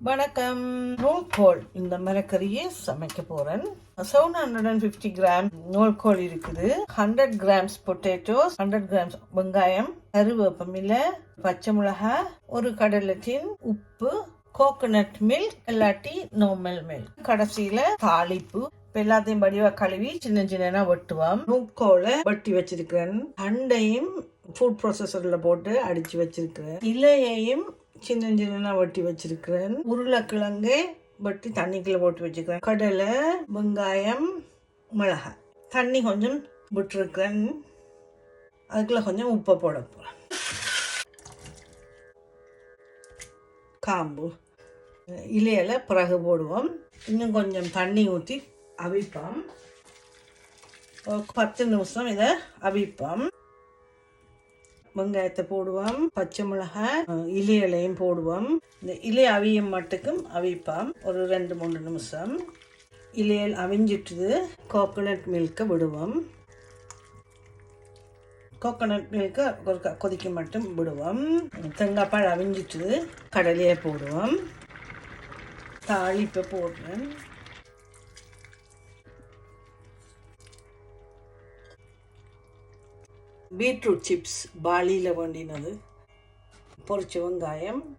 வணக்கம். நூல்கோல் இந்த மரக்கறியை சமைக்க போறேன். Seven hundred and fifty gram நூல்கோல் இருக்குது. Hundred grams potatoes hundred grams வெங்காயம் கருவேப்பமில்லை பச்சை மிளகாய் ஒரு கடலை உப்பு கோகனட் மில்க் இல்லாட்டி நார்மல் மில்க் கடைசியில தாளிப்பு. எல்லாத்தையும் வடிவா கழுவி சின்ன சின்ன வெட்டுவோம். நூக்கோலை வெட்டி வச்சிருக்கிறேன். அண்டையும் ஃபுட் ப்ராசஸர்ல போட்டு அடிச்சு வச்சிருக்கிறேன். இலையையும் சின்ன சின்ன வெட்டி வச்சிருக்கிறேன். உருளைக்கிழங்கு வெட்டி தண்ணிக்குள்ள போட்டு வச்சிருக்கிறேன் கடலை வெங்காயம் மிளகாய். தண்ணி கொஞ்சம் விட்டுருக்கிறேன். அதுக்குள்ள கொஞ்சம் உப்பை போட போகிறேன் காம்பு. இலையில பிறகு போடுவோம். இன்னும் கொஞ்சம் தண்ணி ஊற்றி அவிப்போம். பத்து நிமிஷம் இதை அவிப்போம். வெங்காயத்தை போடுவோம் பச்சை மிளகாய் இலி இலையிலையும் போடுவோம். இந்த இலை அவியும் மட்டுக்கும் அவிப்போம். ஒரு ரெண்டு மூணு நிமிஷம். இலையில் அவிஞ்சிட்டுது கோகோனட் மில்க்கை விடுவோம். கோகோனட் மில்க்கை ஒரு கொதிக்க மட்டும் விடுவோம். தேங்காய் பால் அவிஞ்சிட்டு கடலையை போடுவோம். தாளிப்பை போடுறேன். பீட்ரூட் சிப்ஸ் பாலியில் வேண்டினது பொரிச்ச வெங்காயம்